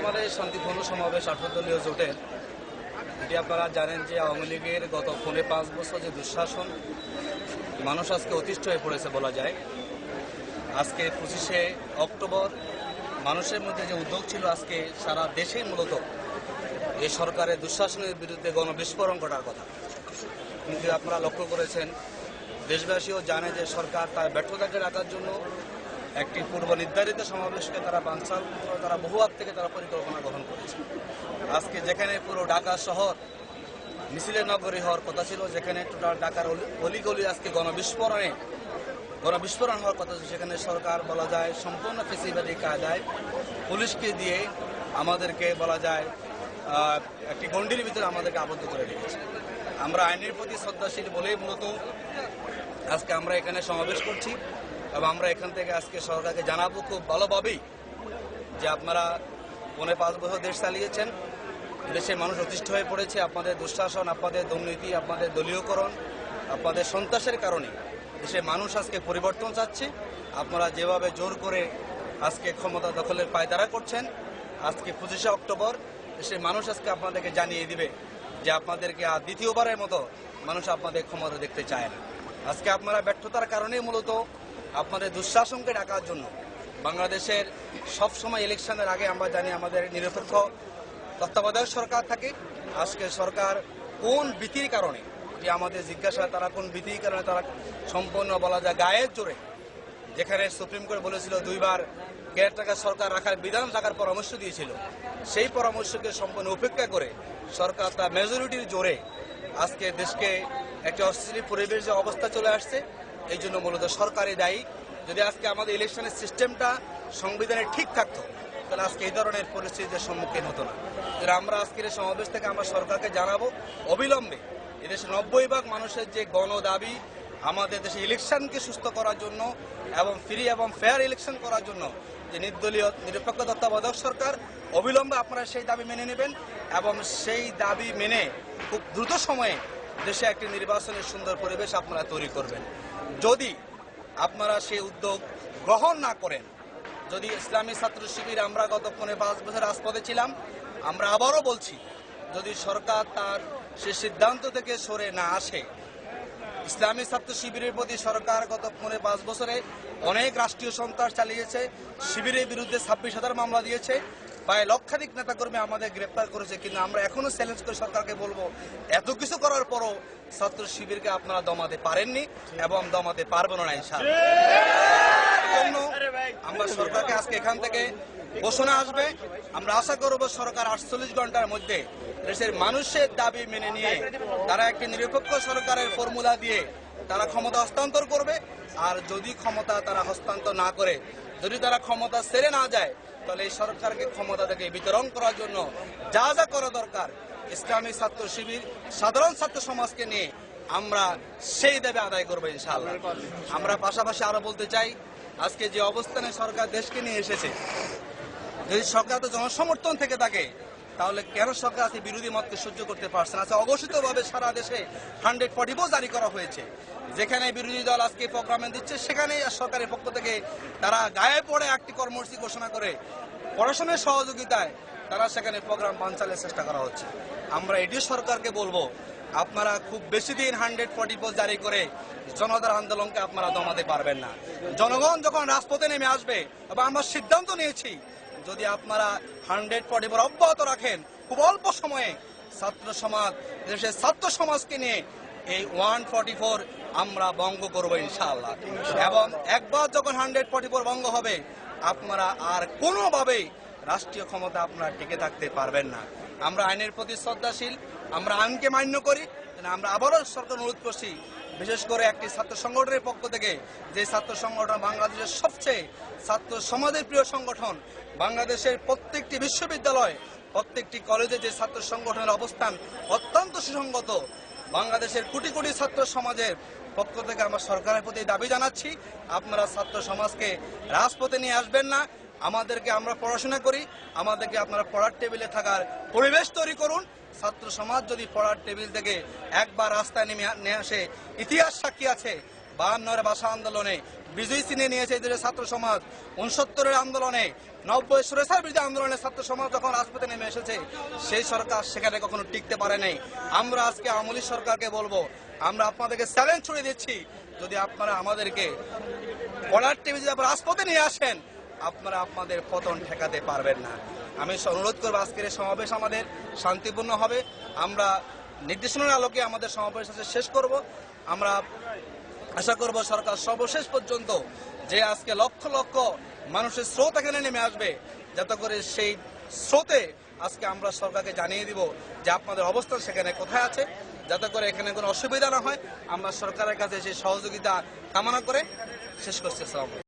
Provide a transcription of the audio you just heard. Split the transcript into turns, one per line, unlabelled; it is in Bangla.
আমাদের শান্তিপূর্ণ সমাবেশ আঠারোদলীয় জোটের এটি আপনারা জানেন যে আওয়ামী লীগের গত পৌনে পাঁচ বছর যে দুঃশাসন, মানুষ আজকে অতিষ্ঠ হয়ে পড়েছে বলা যায়। আজকে পঁচিশে অক্টোবর, মানুষের মধ্যে যে উদ্যোগ ছিল আজকে সারা দেশে মূলত এই সরকারের দুঃশাসনের বিরুদ্ধে গণবিস্ফোরণ ঘটার কথা। কিন্তু আপনারা লক্ষ্য করেছেন, দেশবাসীও জানে যে সরকার তার ব্যর্থতাকে রাখার জন্য একটি পূর্ব নির্ধারিত সমাবেশকে তারা বাঞ্চাল তারা বহু আগ থেকে তারা পরিকল্পনা গ্রহণ করেছে। আজকে যেখানে পুরো ঢাকা শহর মিছিলের নগরী হওয়ার কথা ছিল, যেখানে টোটাল ঢাকার অলি- অলিগলি আজকে গণবিস্ফোরণে, গণবিস্ফোরণ হওয়ার কথা ছিল, সেখানে সরকার বলা যায় সম্পূর্ণ ফেসিবাদী কায়দায় পুলিশকে দিয়ে আমাদেরকে বলা যায় একটি গণ্ডির ভিতরে আমাদেরকে আবদ্ধ করে রেখেছে। আমরা আইনের প্রতি শ্রদ্ধাশীল বলেই মূলত আজকে আমরা এখানে সমাবেশ করছি। এবং আমরা এখান থেকে আজকে সরকারকে জানাব খুব ভালোভাবেই যে আপনারা পৌনে পাঁচ বছর দেশ চালিয়েছেন। দেশের মানুষ অতিষ্ঠ হয়ে পড়েছে। আপনাদের দুঃশাসন, আপনাদের দুর্নীতি, আপনাদের দলীয়করণ, আপনাদের সন্ত্রাসের কারণে দেশের মানুষ আজকে পরিবর্তন চাচ্ছে। আপনারা যেভাবে জোর করে আজকে ক্ষমতা দখলের পায়তারা করছেন, আজকে পঁচিশে অক্টোবর দেশের মানুষ আজকে আপনাদেরকে জানিয়ে দিবে যে আপনাদেরকে আর দ্বিতীয়বারের মতো মানুষ আপনাদের ক্ষমতা দেখতে চায় না। আজকে আপনারা ব্যর্থতার কারণেই মূলত আপনাদের দুঃশাসনকে ডাকার জন্য। বাংলাদেশের সব সময় ইলেকশনের আগে আমরা জানি আমাদের নিরপেক্ষ তত্ত্বাবধায়ক সরকার থাকে। আজকে সরকার কোন ভীতির কারণে, যে আমাদের জিজ্ঞাসা তারা কোন ভীতির কারণে তারা সম্পূর্ণ বলা যায় গায়ের জোরে, যেখানে সুপ্রিম কোর্ট বলেছিল দুইবার কেয়ারটেকার সরকার রাখার বিধান রাখার পরামর্শ দিয়েছিল। সেই পরামর্শকে সম্পূর্ণ উপেক্ষা করে সরকার তার মেজরিটির জোরে আজকে দেশকে একটা অস্থির পরিবেশ যে অবস্থা চলে আসছে। এই জন্য মূলত সরকারই দায়ী। যদি আজকে আমাদের ইলেকশনের সিস্টেমটা সংবিধানে ঠিক থাকতো, তাহলে আজকে এই ধরনের পরিস্থিতির সম্মুখীন হতো না। আমরা আজকের এই সমাবেশ থেকে আমরা সরকারকে জানাব, অবিলম্বে এদেশে নব্বই ভাগ মানুষের যে গণ দাবি আমাদের দেশে ইলেকশনকে সুস্থ করার জন্য এবং ফ্রি এবং ফেয়ার ইলেকশন করার জন্য যে নির্দলীয়, নিরপেক্ষ তত্ত্বাবধায়ক সরকার, অবিলম্বে আপনারা সেই দাবি মেনে নেবেন এবং সেই দাবি মেনে খুব দ্রুত সময়ে দেশে একটি নির্বাচনের সুন্দর পরিবেশ আপনারা তৈরি করবেন। যদি আপনারা সেই উদ্যোগ গ্রহণ না করেন, যদি ইসলামী ছাত্র শিবির আমরা গত পনেরো পাঁচ বছর রাজপথে ছিলাম, আমরা আবারও বলছি, যদি সরকার তার সে সিদ্ধান্ত থেকে সরে না আসে, ইসলামী ছাত্র শিবিরের প্রতি সরকার গত পনেরো পাঁচ বছরে অনেক রাষ্ট্রীয় সন্ত্রাস চালিয়েছে, শিবিরের বিরুদ্ধে ছাব্বিশ হাজার মামলা দিয়েছে প্রায় লক্ষাধিক নেতাকর্মী আমাদের গ্রেপ্তার করেছে কিন্তু আমরা এখনও চ্যালেঞ্জ করে সরকারকে বলব এত কিছু করার পরও ছাত্র শিবিরকে আপনারা দমাতে পারেননি এবং দমাতে পারবেন না জন্য আমরা সরকারকে আজকে এখান থেকে ঘোষণা আসবে। আমরা আশা করব সরকার আটচল্লিশ ঘণ্টার মধ্যে দেশের মানুষের দাবি মেনে নিয়ে তারা একটি নিরপেক্ষ সরকারের ফর্মুলা দিয়ে তারা ক্ষমতা হস্তান্তর করবে। আর যদি ক্ষমতা তারা হস্তান্তর না করে যদি তারা ক্ষমতা সেরে না যায়, তাহলে এই সরকারকে ক্ষমতা থেকে বিতরণ করার জন্য যা যা করা দরকার, ইসলামী ছাত্র শিবির, সাধারণ ছাত্র সমাজকে নিয়ে আমরা সেই দাবি আদায় করব ইনশাল্লাহ আমরা পাশাপাশি আরও বলতে চাই, আজকে যে অবস্থানে সরকার দেশকে নিয়ে এসেছে, যদি সরকার তো জনসমর্থন থেকে থাকে তাহলে কেন সরকার আজকে বিরোধী মতকে সহ্য করতে পারছে না? আজকে অঘোষিতভাবে সারা দেশে হান্ড্রেড ফর্টি জারি করা হয়েছে। যেখানে বিরোধী দল আজকে প্রোগ্রামে দিচ্ছে, সেখানেই সরকারের পক্ষ থেকে তারা গায়ে পড়ে একটি কর্মসূচি ঘোষণা করে পড়াশোনার সহযোগিতায় তারা সেখানে প্রোগ্রাম বানচালের চেষ্টা করা হচ্ছে। আমরা এটিও সরকারকে বলব, আপনারা খুব বেশি দিন হান্ড্রেড ফর্টি জারি করে জনতার আন্দোলনকে আপনারা দমাতে পারবেন না। জনগণ যখন রাজপথে নেমে আসবে এবং আমরা সিদ্ধান্ত নিয়েছি যদি আপনারা হান্ড্রেড ফর্টি অব্যাহত রাখেন খুব অল্প সময়ে ছাত্র সমাজ, দেশের ছাত্র সমাজকে নিয়ে এই ওয়ান ফর্টি ফোর আমরা বঙ্গ করব ইনশাআল্লাহ। এবং একবার যখন হান্ড্রেড ফর্টি ফোর বঙ্গ হবে, আপনারা আর কোনোভাবেই রাষ্ট্রীয় ক্ষমতা আপনারা টিকে থাকতে পারবেন না। আমরা আইনের প্রতি শ্রদ্ধাশীল, আমরা আইনকে মান্য করি আমরা আবারও সরকার অনুরোধ করছি, বিশেষ করে একটি ছাত্র সংগঠনের পক্ষ থেকে, যে ছাত্র সংগঠন বাংলাদেশের সবচেয়ে ছাত্র সমাজের প্রিয় সংগঠন বাংলাদেশের প্রত্যেকটি বিশ্ববিদ্যালয়, প্রত্যেকটি কলেজে যে ছাত্র সংগঠনের অবস্থান অত্যন্ত সুসংগত। বাংলাদেশের কোটি কোটি ছাত্র সমাজের পক্ষ থেকে আমরা সরকারের প্রতি দাবি জানাচ্ছি, আপনারা ছাত্র সমাজকে রাজপথে নিয়ে আসবেন না। আমাদেরকে আমরা পড়াশোনা করি, আমাদেরকে আপনারা পড়ার টেবিলে থাকার পরিবেশ তৈরি করুন। ছাত্র সমাজ যদি পড়ার টেবিল থেকে একবার রাস্তায় নেমে আসে, ইতিহাস সাক্ষী আছে বাহান্নর ভাষা আন্দোলনে বিজয়ী চিনে নিয়েছে এদের ছাত্র সমাজ। উনসত্তরের আন্দোলনে, নব্বই সুরেশার বিরুদ্ধে আন্দোলনে ছাত্র সমাজ যখন রাজপথে নেমে এসেছে, সেই সরকার সেখানে কখনো টিকতে পারে নাই। আমরা আজকে আমলি সরকারকে বলব, আমরা আপনাদেরকে চ্যালেঞ্জ ছুড়ে দিচ্ছি, যদি আপনারা আমাদেরকে বর্ডার টিভি যদি রাজপথে নিয়ে আসেন, আপনারা আপনাদের পতন ঠেকাতে পারবেন না। আমি অনুরোধ করব, আজকের সমাবেশ আমাদের শান্তিপূর্ণ হবে। আমরা নির্দেশনার আলোকে আমাদের সমাবেশ শেষ করব। আমরা আশা করব সরকার সর্বশেষ পর্যন্ত যে আজকে লক্ষ লক্ষ মানুষের স্রোত এখানে নেমে আসবে, যাতে করে সেই স্রোতে আজকে আমরা সরকারকে জানিয়ে দিব যে আপনাদের অবস্থান সেখানে কোথায় আছে, যাতে করে এখানে কোনো অসুবিধা না হয় আমরা সরকারের কাছে সেই সহযোগিতা কামনা করে শেষ করছি।